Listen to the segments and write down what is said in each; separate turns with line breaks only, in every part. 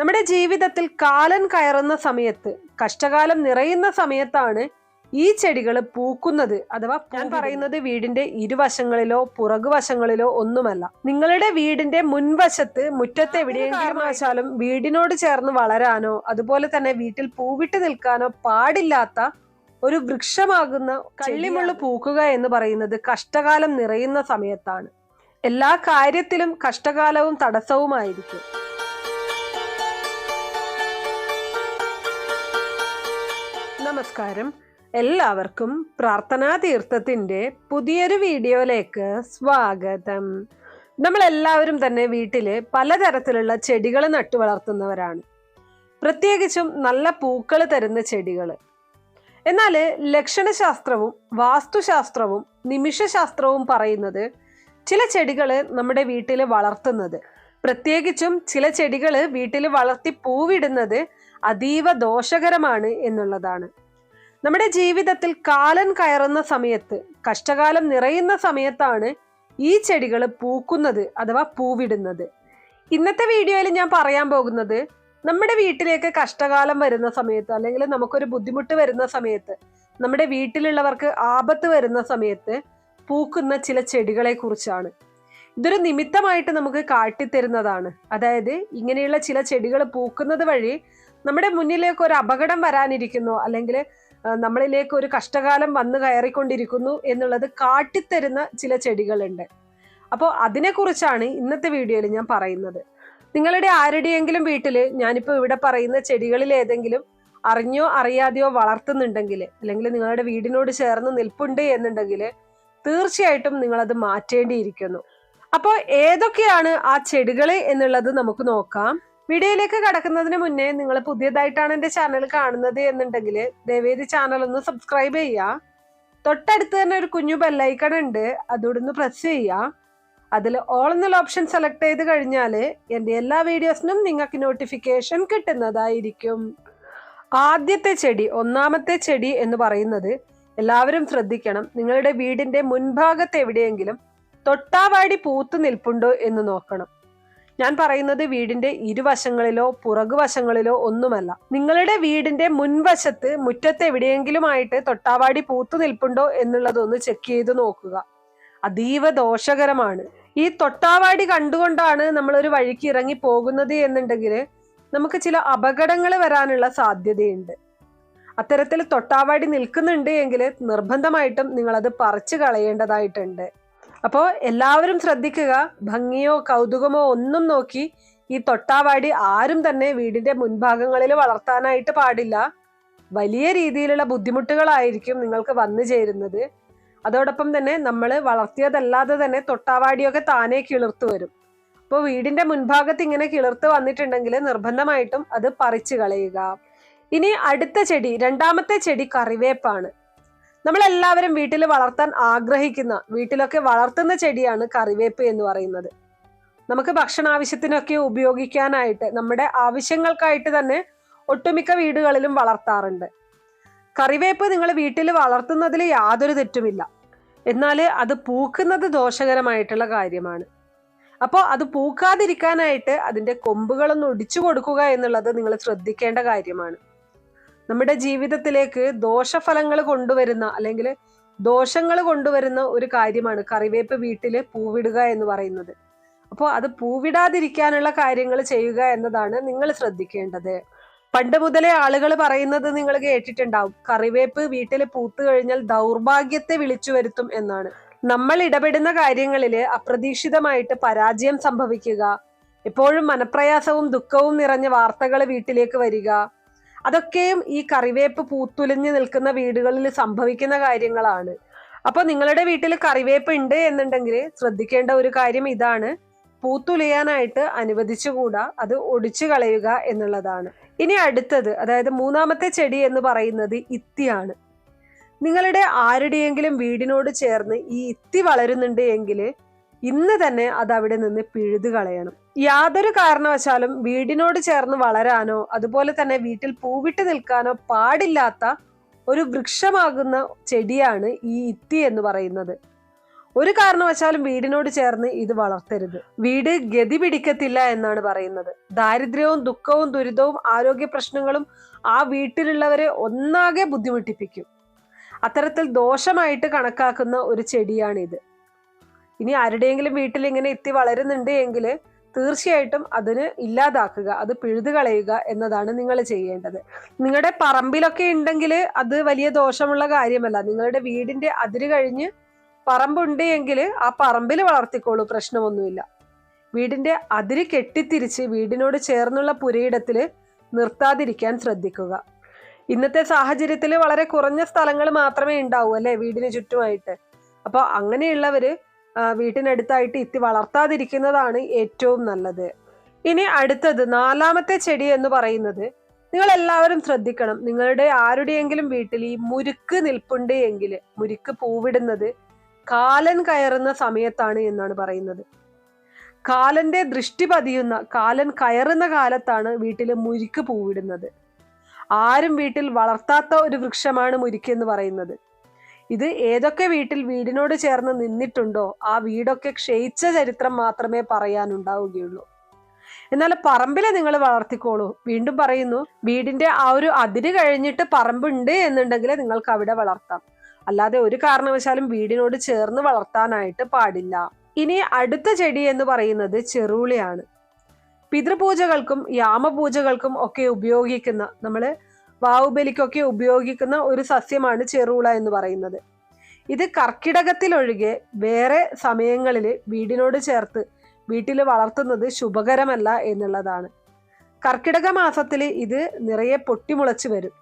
നമ്മുടെ ജീവിതത്തിൽ കാലൻ കയറുന്ന സമയത്ത് കഷ്ടകാലം നിറയുന്ന സമയത്താണ് ഈ ചെടികൾ പൂക്കുന്നത്. അഥവാ ഞാൻ പറയുന്നത് വീടിന്റെ ഇരുവശങ്ങളിലോ പുറകുവശങ്ങളിലോ ഒന്നുമല്ല. നിങ്ങളുടെ വീടിന്റെ മുൻവശത്ത് മുറ്റത്ത് എവിടെയെങ്കിലും വെച്ചാലും വീടിനോട് ചേർന്ന് വളരാനോ അതുപോലെ തന്നെ വീട്ടിൽ പൂവിട്ട് നിൽക്കാനോ പാടില്ലാത്ത ഒരു വൃക്ഷമാകുന്ന കള്ളിമുള്ള പൂക്കുക എന്ന് പറയുന്നത് കഷ്ടകാലം നിറയുന്ന സമയത്താണ്. എല്ലാ കാര്യത്തിലും കഷ്ടകാലവും തടസ്സവുമായിരിക്കും. നമസ്കാരം. എല്ലാവർക്കും പ്രാർത്ഥനാ തീർത്ഥത്തിന്റെ പുതിയൊരു വീഡിയോയിലേക്ക് സ്വാഗതം. നമ്മൾ എല്ലാവരും തന്നെ വീട്ടിൽ പലതരത്തിലുള്ള ചെടികൾ നട്ടു വളർത്തുന്നവരാണ്. പ്രത്യേകിച്ചും നല്ല പൂക്കൾ തരുന്ന ചെടികൾ എന്നാൽ ലക്ഷണശാസ്ത്രവും വാസ്തുശാസ്ത്രവും നിമിഷശാസ്ത്രവും പറയുന്നത് ചില ചെടികൾ നമ്മുടെ വീട്ടിൽ വളർത്തുന്നത്. പ്രത്യേകിച്ചും ചില ചെടികൾ വീട്ടിൽ വളർത്തി പൂവിടുന്നത് അതീവ ദോഷകരമാണ് എന്നുള്ളതാണ്. നമ്മുടെ ജീവിതത്തിൽ കാലൻ കയറുന്ന സമയത്ത് കഷ്ടകാലം നിറയുന്ന സമയത്താണ് ഈ ചെടികൾ പൂക്കുന്നത് അഥവാ പൂവിടുന്നത്. ഇന്നത്തെ വീഡിയോയിൽ ഞാൻ പറയാൻ പോകുന്നത് നമ്മുടെ വീട്ടിലേക്ക് കഷ്ടകാലം വരുന്ന സമയത്ത് അല്ലെങ്കിൽ നമുക്കൊരു ബുദ്ധിമുട്ട് വരുന്ന സമയത്ത് നമ്മുടെ വീട്ടിലുള്ളവർക്ക് ആപത്ത് വരുന്ന സമയത്ത് പൂക്കുന്ന ചില ചെടികളെ കുറിച്ചാണ്. ഇതൊരു നിമിത്തമായിട്ട് നമുക്ക് കാട്ടിത്തരുന്നതാണ്. അതായത് ഇങ്ങനെയുള്ള ചില ചെടികൾ പൂക്കുന്നത് വഴി നമ്മുടെ മുന്നിലേക്ക് ഒരു അപകടം വരാനിരിക്കുന്നു അല്ലെങ്കിൽ നമ്മളിലേക്ക് ഒരു കഷ്ടകാലം വന്നു കയറിക്കൊണ്ടിരിക്കുന്നു എന്നുള്ളത് കാട്ടിത്തരുന്ന ചില ചെടികളുണ്ട്. അപ്പോൾ അതിനെക്കുറിച്ചാണ് ഇന്നത്തെ വീഡിയോയിൽ ഞാൻ പറയുന്നത്. നിങ്ങളുടെ ആരുടെയെങ്കിലും വീട്ടിൽ ഞാനിപ്പോൾ ഇവിടെ പറയുന്ന ചെടികളിൽ ഏതെങ്കിലും അറിഞ്ഞോ അറിയാതെയോ വളർത്തുന്നുണ്ടെങ്കിൽ അല്ലെങ്കിൽ നിങ്ങളുടെ വീടിനോട് ചേർന്ന് നിൽപ്പുണ്ട് എന്നുണ്ടെങ്കിൽ തീർച്ചയായിട്ടും നിങ്ങളത് മാറ്റേണ്ടിയിരിക്കുന്നു. അപ്പോൾ ഏതൊക്കെയാണ് ആ ചെടികൾ എന്നുള്ളത് നമുക്ക് നോക്കാം. വീഡിയോയിലേക്ക് കടക്കുന്നതിന് മുന്നേ നിങ്ങൾ പുതിയതായിട്ടാണ് എന്റെ ചാനൽ കാണുന്നത് എന്നുണ്ടെങ്കിൽ ദയവേദി ചാനൽ ഒന്ന് സബ്സ്ക്രൈബ് ചെയ്യുക. തൊട്ടടുത്ത് തന്നെ ഒരു കുഞ്ഞു ബെല്ലൈക്കൺ ഉണ്ട്. അതോടൊന്ന് പ്രസ് ചെയ്യുക. അതിൽ ഓൾ എന്നുള്ള ഓപ്ഷൻ സെലക്ട് ചെയ്ത് കഴിഞ്ഞാൽ എന്റെ എല്ലാ വീഡിയോസിനും നിങ്ങൾക്ക് നോട്ടിഫിക്കേഷൻ കിട്ടുന്നതായിരിക്കും. ആദ്യത്തെ ചെടി ഒന്നാമത്തെ ചെടി എന്ന് പറയുന്നത് എല്ലാവരും ശ്രദ്ധിക്കണം. നിങ്ങളുടെ വീടിന്റെ മുൻഭാഗത്ത് എവിടെയെങ്കിലും തൊട്ടാവാടി പൂത്ത് നിൽപ്പുണ്ടോ എന്ന് നോക്കണം. ഞാൻ പറയുന്നത് വീടിന്റെ ഇരുവശങ്ങളിലോ പുറകുവശങ്ങളിലോ ഒന്നുമല്ല. നിങ്ങളുടെ വീടിന്റെ മുൻവശത്ത് മുറ്റത്ത് എവിടെയെങ്കിലുമായിട്ട് തൊട്ടാവാടി പൂത്തു നിൽപ്പുണ്ടോ എന്നുള്ളതൊന്ന് ചെക്ക് ചെയ്ത് നോക്കുക. അതീവ ദോഷകരമാണ്. ഈ തൊട്ടാവാടി കണ്ടുകൊണ്ടാണ് നമ്മൾ ഒരു വഴിക്ക് ഇറങ്ങി പോകുന്നത് എന്നുണ്ടെങ്കിൽ നമുക്ക് ചില അപകടങ്ങൾ വരാനുള്ള സാധ്യതയുണ്ട്. അത്തരത്തിൽ തൊട്ടാവാടി നിൽക്കുന്നുണ്ട് എങ്കിൽ നിർബന്ധമായിട്ടും നിങ്ങളത് പറിച്ചു കളയേണ്ടതായിട്ടുണ്ട്. അപ്പോൾ എല്ലാവരും ശ്രദ്ധിക്കുക ഭംഗിയോ കൗതുകമോ ഒന്നും നോക്കി ഈ തൊട്ടാവാടി ആരും തന്നെ വീടിന്റെ മുൻഭാഗങ്ങളിൽ വളർത്താനായിട്ട് പാടില്ല. വലിയ രീതിയിലുള്ള ബുദ്ധിമുട്ടുകളായിരിക്കും നിങ്ങൾക്ക് വന്നു ചേരുന്നത്. അതോടൊപ്പം തന്നെ നമ്മൾ വളർത്തിയതല്ലാതെ തന്നെ തൊട്ടാവാടിയൊക്കെ താനെ കിളിർത്തു വരും. അപ്പോൾ വീടിന്റെ മുൻഭാഗത്ത് ഇങ്ങനെ കിളിർത്ത് വന്നിട്ടുണ്ടെങ്കിൽ നിർബന്ധമായിട്ടും അത് പറിച്ചു കളയുക. ഇനി അടുത്ത ചെടി രണ്ടാമത്തെ ചെടി കറിവേപ്പാണ്. നമ്മളെല്ലാവരും വീട്ടിൽ വളർത്താൻ ആഗ്രഹിക്കുന്ന വീട്ടിലൊക്കെ വളർത്തുന്ന ചെടിയാണ് കറിവേപ്പ് എന്ന് പറയുന്നത്. നമുക്ക് ഭക്ഷണാവശ്യത്തിനൊക്കെ ഉപയോഗിക്കാനായിട്ട് നമ്മുടെ ആവശ്യങ്ങൾക്കായിട്ട് തന്നെ ഒട്ടുമിക്ക വീടുകളിലും വളർത്താറുണ്ട്. കറിവേപ്പ് നിങ്ങൾ വീട്ടിൽ വളർത്തുന്നതിൽ യാതൊരു തെറ്റുമില്ല. എന്നാൽ അത് പൂക്കുന്നത് ദോഷകരമായിട്ടുള്ള കാര്യമാണ്. അപ്പോൾ അത് പൂക്കാതിരിക്കാനായിട്ട് അതിന്റെ കൊമ്പുകളൊന്ന് ഒടിച്ചു കൊടുക്കുക എന്നുള്ളത് നിങ്ങൾ ശ്രദ്ധിക്കേണ്ട കാര്യമാണ്. നമ്മുടെ ജീവിതത്തിലേക്ക് ദോഷഫലങ്ങൾ കൊണ്ടുവരുന്ന അല്ലെങ്കിൽ ദോഷങ്ങൾ കൊണ്ടുവരുന്ന ഒരു കാര്യമാണ് കറിവേപ്പ് വീട്ടിൽ പൂവിടുക എന്ന് പറയുന്നത്. അപ്പോൾ അത് പൂവിടാതിരിക്കാനുള്ള കാര്യങ്ങൾ ചെയ്യുക എന്നതാണ് നിങ്ങൾ ശ്രദ്ധിക്കേണ്ടത്. പണ്ട് മുതലേ ആളുകൾ പറയുന്നത് നിങ്ങൾ കേട്ടിട്ടുണ്ടാവും. കറിവേപ്പ് വീട്ടിൽ പൂത്തു കഴിഞ്ഞാൽ ദൗർഭാഗ്യത്തെ വിളിച്ചു വരുത്തും എന്നാണ്. നമ്മൾ ഇടപെടുന്ന കാര്യങ്ങളിൽ അപ്രതീക്ഷിതമായിട്ട് പരാജയം സംഭവിക്കുക എപ്പോഴും മനപ്രയാസവും ദുഃഖവും നിറഞ്ഞ വാർത്തകൾ വീട്ടിലേക്ക് വരിക അതൊക്കെയും ഈ കറിവേപ്പ് പൂത്തുലഞ്ഞു നിൽക്കുന്ന വീടുകളിൽ സംഭവിക്കുന്ന കാര്യങ്ങളാണ്. അപ്പോൾ നിങ്ങളുടെ വീട്ടിൽ കറിവേപ്പ് ഉണ്ട് എന്നുണ്ടെങ്കിൽ ശ്രദ്ധിക്കേണ്ട ഒരു കാര്യം ഇതാണ്. പൂത്തുലയാനായിട്ട് അനുവദിച്ചുകൂടാ അത് ഒടിച്ചു കളയുക എന്നുള്ളതാണ്. ഇനി അടുത്തത് അതായത് മൂന്നാമത്തെ ചെടി എന്ന് പറയുന്നത് ഇത്തിയാണ്. നിങ്ങളുടെ ആരുടെയെങ്കിലും വീടിനോട് ചേർന്ന് ഈ ഇത്തി വളരുന്നുണ്ട് എങ്കിൽ ഇന്ന് തന്നെ അത് അവിടെ നിന്ന് പിഴുതു കളയണം യാതൊരു കാരണവശാലും വീടിനോട് ചേർന്ന് വളരാനോ അതുപോലെ തന്നെ വീട്ടിൽ പൂവിട്ട് നിൽക്കാനോ പാടില്ലാത്ത ഒരു വൃക്ഷമാകുന്ന ചെടിയാണ് ഈ ഇത്തി എന്ന് പറയുന്നത്. ഒരു കാരണവശാലും വീടിനോട് ചേർന്ന് ഇത് വളർത്തരുത്. വീട് ഗതി പിടിക്കത്തില്ല എന്നാണ് പറയുന്നത്. ദാരിദ്ര്യവും ദുഃഖവും ദുരിതവും ആരോഗ്യ പ്രശ്നങ്ങളും ആ വീട്ടിലുള്ളവരെ ഒന്നാകെ ബുദ്ധിമുട്ടിപ്പിക്കും. അത്തരത്തിൽ ദോഷമായിട്ട് കണക്കാക്കുന്ന ഒരു ചെടിയാണിത്. ഇനി ആരുടെയെങ്കിലും വീട്ടിൽ ഇങ്ങനെ എത്തി വളരുന്നുണ്ട് എങ്കിൽ തീർച്ചയായിട്ടും അതിന് ഇല്ലാതാക്കുക അത് പിഴുതു കളയുക എന്നതാണ് നിങ്ങൾ ചെയ്യേണ്ടത്. നിങ്ങളുടെ പറമ്പിലൊക്കെ ഉണ്ടെങ്കിൽ അത് വലിയ ദോഷമുള്ള കാര്യമല്ല. നിങ്ങളുടെ വീടിന്റെ അതിര് കഴിഞ്ഞ് പറമ്പുണ്ട് എങ്കിൽ ആ പറമ്പിൽ വളർത്തിക്കോളൂ പ്രശ്നമൊന്നുമില്ല. വീടിന്റെ അതിര് കെട്ടിത്തിരിച്ച് വീടിനോട് ചേർന്നുള്ള പുരയിടത്തിൽ നിർത്താതിരിക്കാൻ ശ്രദ്ധിക്കുക. ഇന്നത്തെ സാഹചര്യത്തിൽ വളരെ കുറഞ്ഞ സ്ഥലങ്ങൾ മാത്രമേ ഉണ്ടാവൂ അല്ലെ വീടിന് ചുറ്റുമായിട്ട്? അപ്പോൾ അങ്ങനെയുള്ളവർ വീട്ടിനടുത്തായിട്ട് ഇത്തി വളർത്താതിരിക്കുന്നതാണ് ഏറ്റവും നല്ലത്. ഇനി അടുത്തത് നാലാമത്തെ ചെടി എന്ന് പറയുന്നത് നിങ്ങൾ എല്ലാവരും ശ്രദ്ധിക്കണം. നിങ്ങളുടെ ആരുടെയെങ്കിലും വീട്ടിൽ ഈ മുരുക്ക് നിൽപ്പുണ്ട് എങ്കിൽ മുരുക്ക് പൂവിടുന്നത് കാലൻ കയറുന്ന സമയത്താണ് എന്നാണ് പറയുന്നത്. കാലന്റെ ദൃഷ്ടി പതിയുന്ന കാലൻ കയറുന്ന കാലത്താണ് വീട്ടിൽ മുരുക്ക് പൂവിടുന്നത്. ആരും വീട്ടിൽ വളർത്താത്ത ഒരു വൃക്ഷമാണ് മുരുക്ക് എന്ന് പറയുന്നത്. ഇത് ഏതൊക്കെ വീട്ടിൽ വീടിനോട് ചേർന്ന് നിന്നിട്ടുണ്ടോ ആ വീടൊക്കെ ക്ഷയിച്ച ചരിത്രം മാത്രമേ പറയാനുണ്ടാവുകയുള്ളൂ. എന്നാൽ പറമ്പിലെ നിങ്ങൾ വളർത്തിക്കോളൂ. വീണ്ടും പറയുന്നു വീടിന്റെ ആ ഒരു അതിര് കഴിഞ്ഞിട്ട് പറമ്പുണ്ട് എന്നുണ്ടെങ്കിൽ നിങ്ങൾക്ക് അവിടെ വളർത്താം. അല്ലാതെ ഒരു കാരണവശാലും വീടിനോട് ചേർന്ന് വളർത്താനായിട്ട് പാടില്ല. ഇനി അടുത്ത ചെടി എന്ന് പറയുന്നത് ചെറുളിയാണ്. പിതൃപൂജകൾക്കും യാമപൂജകൾക്കും ഒക്കെ ഉപയോഗിക്കുന്ന നമ്മൾ വാവുബലിക്കൊക്കെ ഉപയോഗിക്കുന്ന ഒരു സസ്യമാണ് ചെറുള എന്ന് പറയുന്നത്. ഇത് കർക്കിടകത്തിലൊഴികെ വേറെ സമയങ്ങളിൽ വീടിനോട് ചേർത്ത് വീട്ടിൽ വളർത്തുന്നത് ശുഭകരമല്ല എന്നുള്ളതാണ്. കർക്കിടക മാസത്തിൽ ഇത് നിറയെ പൊട്ടിമുളച്ച് വരും.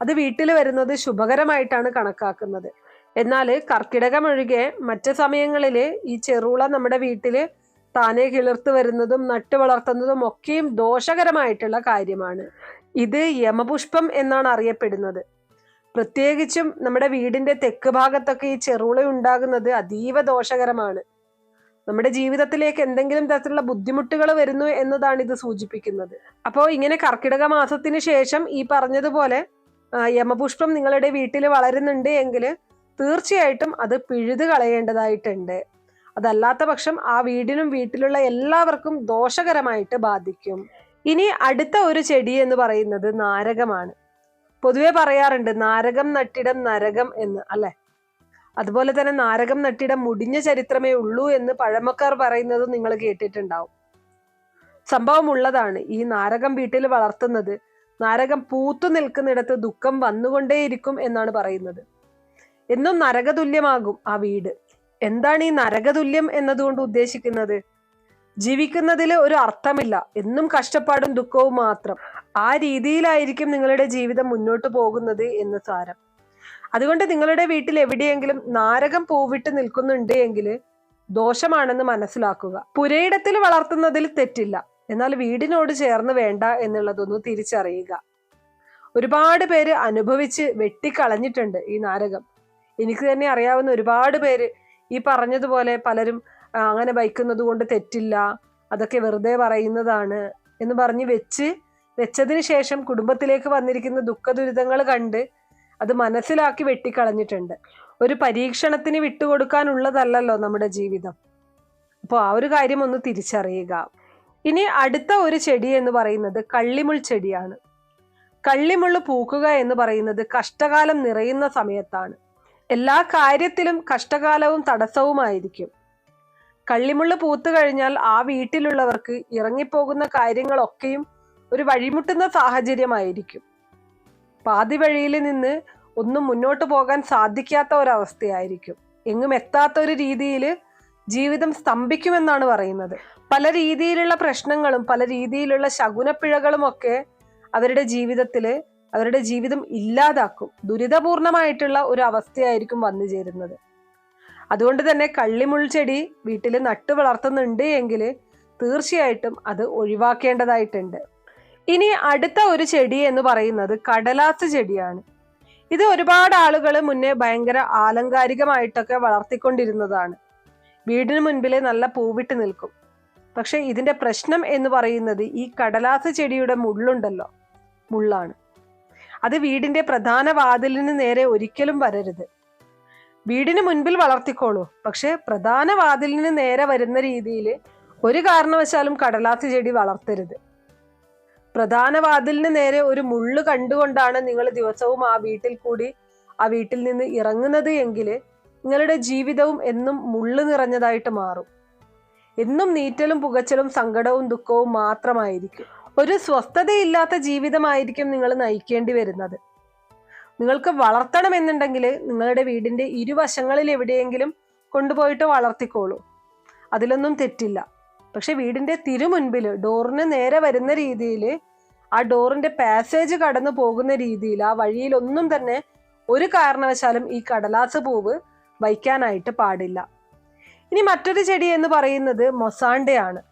അത് വീട്ടിൽ വരുന്നത് ശുഭകരമായിട്ടാണ് കണക്കാക്കുന്നത്. എന്നാൽ കർക്കിടകമൊഴികെ മറ്റ് സമയങ്ങളിൽ ഈ ചെറുള നമ്മുടെ വീട്ടിൽ താനെ കിളിർത്ത് വരുന്നതും നട്ടു വളർത്തുന്നതും ഒക്കെയും ദോഷകരമായിട്ടുള്ള കാര്യമാണ്. ഇത് യമപുഷ്പം എന്നാണ് അറിയപ്പെടുന്നത്. പ്രത്യേകിച്ചും നമ്മുടെ വീടിന്റെ തെക്ക് ഭാഗത്തൊക്കെ ഈ ചെറുള ഉണ്ടാകുന്നത് അതീവ ദോഷകരമാണ്. നമ്മുടെ ജീവിതത്തിലേക്ക് എന്തെങ്കിലും തരത്തിലുള്ള ബുദ്ധിമുട്ടുകൾ വരുന്നു എന്നതാണ് ഇത് സൂചിപ്പിക്കുന്നത്. അപ്പോൾ ഇങ്ങനെ കർക്കിടക മാസത്തിന് ശേഷം ഈ പറഞ്ഞതുപോലെ യമപുഷ്പം നിങ്ങളുടെ വീട്ടിൽ വളരുന്നുണ്ട് എങ്കിൽ തീർച്ചയായിട്ടും അത് പിഴുത് കളയേണ്ടതായിട്ടുണ്ട്. അതല്ലാത്ത പക്ഷം ആ വീടിനും വീട്ടിലുള്ള എല്ലാവർക്കും ദോഷകരമായിട്ട് ബാധിക്കും. ഇനി അടുത്ത ഒരു ചെടി എന്ന് പറയുന്നത് നാരകമാണ്. പൊതുവെ പറയാറുണ്ട് നാരകം നട്ടിടം നരകം എന്ന് അല്ലെ? അതുപോലെ തന്നെ നാരകം നട്ടിടം മുടിഞ്ഞ ചരിത്രമേ ഉള്ളൂ എന്ന് പഴമക്കാർ പറയുന്നത് നിങ്ങൾ കേട്ടിട്ടുണ്ടാവും. സംഭവം ഉള്ളതാണ് ഈ നാരകം വീട്ടിൽ വളർത്തുന്നത് നാരകം പൂത്തു നിൽക്കുന്നിടത്ത് ദുഃഖം വന്നുകൊണ്ടേയിരിക്കും എന്നാണ് പറയുന്നത്. എന്നും നരകതുല്യമാകും ആ വീട്. എന്താണ് ഈ നരകതുല്യം എന്നതുകൊണ്ട് ഉദ്ദേശിക്കുന്നത്? ജീവിക്കുന്നതിൽ ഒരു അർത്ഥമില്ല. എന്നും കഷ്ടപ്പാടും ദുഃഖവും മാത്രം. ആ രീതിയിലായിരിക്കും നിങ്ങളുടെ ജീവിതം മുന്നോട്ട് പോകുന്നത് എന്ന് സാരം. അതുകൊണ്ട് നിങ്ങളുടെ വീട്ടിൽ എവിടെയെങ്കിലും നാരകം പൂവിട്ട് നിൽക്കുന്നുണ്ട് എങ്കിൽ ദോഷമാണെന്ന് മനസ്സിലാക്കുക. പുരയിടത്തിൽ വളർത്തുന്നതിൽ തെറ്റില്ല. എന്നാൽ വീടിനോട് ചേർന്ന് വേണ്ട എന്നുള്ളതൊന്ന് തിരിച്ചറിയുക. ഒരുപാട് പേര് അനുഭവിച്ച് വെട്ടിക്കളഞ്ഞിട്ടുണ്ട് ഈ നാരകം. എനിക്ക് തന്നെ അറിയാവുന്ന ഒരുപാട് പേര് ഈ പറഞ്ഞതുപോലെ പലരും അങ്ങനെ വയ്ക്കുന്നത് കൊണ്ട് തെറ്റില്ല. അതൊക്കെ വെറുതെ പറയുന്നതാണ് എന്ന് പറഞ്ഞ് വെച്ച് വെച്ചതിന് ശേഷം കുടുംബത്തിലേക്ക് വന്നിരിക്കുന്ന ദുഃഖ ദുരിതങ്ങൾ കണ്ട് അത് മനസ്സിലാക്കി വെട്ടിക്കളഞ്ഞിട്ടുണ്ട്. ഒരു പരീക്ഷണത്തിന് വിട്ടുകൊടുക്കാനുള്ളതല്ലല്ലോ നമ്മുടെ ജീവിതം. അപ്പോൾ ആ ഒരു കാര്യം ഒന്ന് തിരിച്ചറിയുക. ഇനി അടുത്ത ഒരു ചെടി എന്ന് പറയുന്നത് കള്ളിമുൾ ചെടിയാണ്. കള്ളിമുള്ള് പൂക്കുക എന്ന് പറയുന്നത് കഷ്ടകാലം നിറയുന്ന സമയത്താണ്. എല്ലാ കാര്യത്തിലും കഷ്ടകാലവും തടസ്സവുമായിരിക്കും. കള്ളിമുള്ള് പൂത്തു കഴിഞ്ഞാൽ ആ വീട്ടിലുള്ളവർക്ക് ഇറങ്ങിപ്പോകുന്ന കാര്യങ്ങളൊക്കെയും ഒരു വഴിമുട്ടുന്ന സാഹചര്യമായിരിക്കും. പാതി വഴിയിൽ നിന്ന് ഒന്നും മുന്നോട്ട് പോകാൻ സാധിക്കാത്ത ഒരവസ്ഥയായിരിക്കും. എങ്ങും എത്താത്ത ഒരു രീതിയിൽ ജീവിതം സ്തംഭിക്കുമെന്നാണ് പറയുന്നത്. പല രീതിയിലുള്ള പ്രശ്നങ്ങളും പല രീതിയിലുള്ള ശകുനപ്പിഴകളും ഒക്കെ അവരുടെ ജീവിതത്തിൽ അവരുടെ ജീവിതം ഇല്ലാതാക്കും. ദുരിതപൂർണമായിട്ടുള്ള ഒരു അവസ്ഥയായിരിക്കും വന്നു ചേരുന്നത് അതുകൊണ്ട് തന്നെ കള്ളിമുൾ ചെടി വീട്ടിൽ നട്ടു വളർത്തുന്നുണ്ട് എങ്കിൽ തീർച്ചയായിട്ടും അത് ഒഴിവാക്കേണ്ടതായിട്ടുണ്ട്. ഇനി അടുത്ത ഒരു ചെടി എന്ന് പറയുന്നത് കടലാസ് ചെടിയാണ്. ഇത് ഒരുപാട് ആളുകൾ മുന്നേ ഭയങ്കര ആലങ്കാരികമായിട്ടൊക്കെ വളർത്തിക്കൊണ്ടിരുന്നതാണ്. വീടിന് മുൻപിൽ നല്ല പൂവിട്ട് നിൽക്കും. പക്ഷെ ഇതിന്റെ പ്രശ്നം എന്ന് പറയുന്നത് ഈ കടലാസ് ചെടിയുടെ മുള്ളുണ്ടല്ലോ മുള്ളാണ്. അത് വീടിന്റെ പ്രധാന വാതിലിന് നേരെ ഒരിക്കലും വരരുത്. വീടിന് മുൻപിൽ വളർത്തിക്കോളൂ. പക്ഷെ പ്രധാന വാതിലിന് നേരെ വരുന്ന രീതിയിൽ ഒരു കാരണവശാലും കടലാസ് ചെടി വളർത്തരുത്. പ്രധാന വാതിലിന് നേരെ ഒരു മുള്ള് കണ്ടുകൊണ്ടാണ് നിങ്ങൾ ദിവസവും ആ വീട്ടിൽ കൂടി ആ വീട്ടിൽ നിന്ന് ഇറങ്ങുന്നത് എങ്കിൽ നിങ്ങളുടെ ജീവിതവും എന്നും മുള്ള് നിറഞ്ഞതായിട്ട് മാറും. എന്നും നീറ്റലും പുകച്ചലും സങ്കടവും ദുഃഖവും മാത്രമായിരിക്കും. ഒരു സ്വസ്ഥതയില്ലാത്ത ജീവിതമായിരിക്കും നിങ്ങൾ നയിക്കേണ്ടി വരുന്നത്. നിങ്ങൾക്ക് വളർത്തണമെന്നുണ്ടെങ്കിൽ നിങ്ങളുടെ വീടിന്റെ ഇരുവശങ്ങളിൽ എവിടെയെങ്കിലും കൊണ്ടുപോയിട്ട് വളർത്തിക്കോളൂ. അതിലൊന്നും തെറ്റില്ല. പക്ഷെ വീടിന്റെ തിരുമുൻപിൽ ഡോറിന് നേരെ വരുന്ന രീതിയിൽ ആ ഡോറിന്റെ പാസേജ് കടന്നു പോകുന്ന രീതിയിൽ ആ വഴിയിലൊന്നും തന്നെ ഒരു കാരണവശാലും ഈ കടലാസ് പൂവ് വയ്ക്കാനായിട്ട് പാടില്ല. ഇനി മറ്റൊരു ചെടി എന്ന് പറയുന്നത് മൊസാണ്ടയാണ്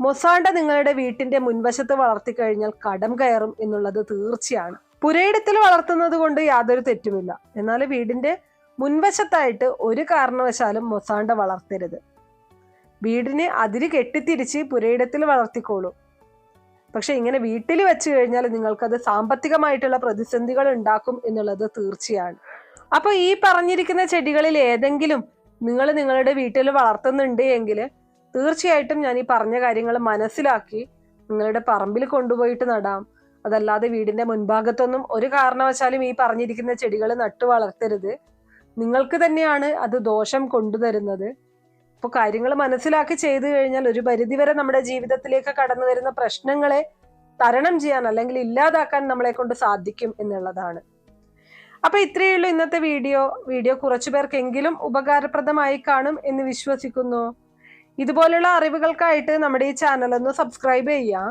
മൊസാണ്ട നിങ്ങളുടെ വീട്ടിന്റെ മുൻവശത്ത് വളർത്തിക്കഴിഞ്ഞാൽ കടം കയറും എന്നുള്ളത് തീർച്ചയാണ്. പുരയിടത്തിൽ വളർത്തുന്നത് കൊണ്ട് യാതൊരു തെറ്റുമില്ല. എന്നാൽ വീടിന്റെ മുൻവശത്തായിട്ട് ഒരു കാരണവശാലും മൊസാണ്ട വളർത്തരുത്. വീടിനെ അതിര് കെട്ടിത്തിരിച്ച് പുരയിടത്തിൽ വളർത്തിക്കോളൂ. പക്ഷെ ഇങ്ങനെ വീട്ടിൽ വെച്ച് കഴിഞ്ഞാൽ നിങ്ങൾക്കത് സാമ്പത്തികമായിട്ടുള്ള പ്രതിസന്ധികൾ ഉണ്ടാക്കും എന്നുള്ളത് തീർച്ചയാണ്. അപ്പൊ ഈ പറഞ്ഞിരിക്കുന്ന ചെടികളിൽ ഏതെങ്കിലും നിങ്ങൾ നിങ്ങളുടെ വീട്ടിൽ വളർത്തുന്നുണ്ട് എങ്കിൽ തീർച്ചയായിട്ടും ഞാൻ ഈ പറഞ്ഞ കാര്യങ്ങൾ മനസ്സിലാക്കി നിങ്ങളുടെ പറമ്പിൽ കൊണ്ടുപോയിട്ട് നടാം. അതല്ലാതെ വീടിന്റെ മുൻഭാഗത്തൊന്നും ഒരു കാരണവശാലും ഈ പറഞ്ഞിരിക്കുന്ന ചെടികൾ നട്ടു വളർത്തരുത്. നിങ്ങൾക്ക് തന്നെയാണ് അത് ദോഷം കൊണ്ടുതരുന്നത്. അപ്പോൾ കാര്യങ്ങൾ മനസ്സിലാക്കി ചെയ്തു കഴിഞ്ഞാൽ ഒരു പരിധിവരെ നമ്മുടെ ജീവിതത്തിലേക്ക് കടന്നു വരുന്ന പ്രശ്നങ്ങളെ തരണം ചെയ്യാൻ അല്ലെങ്കിൽ ഇല്ലാതാക്കാൻ നമ്മളെ കൊണ്ട് സാധിക്കും എന്നുള്ളതാണ്. അപ്പൊ ഇത്രയേ ഉള്ളൂ ഇന്നത്തെ വീഡിയോ. വീഡിയോ കുറച്ചു പേർക്കെങ്കിലും ഉപകാരപ്രദമായി കാണും എന്ന് വിശ്വസിക്കുന്നു. ഇതുപോലുള്ള അറിവുകൾക്കായിട്ട് നമ്മുടെ ഈ ചാനൽ ഒന്ന് സബ്സ്ക്രൈബ് ചെയ്യാം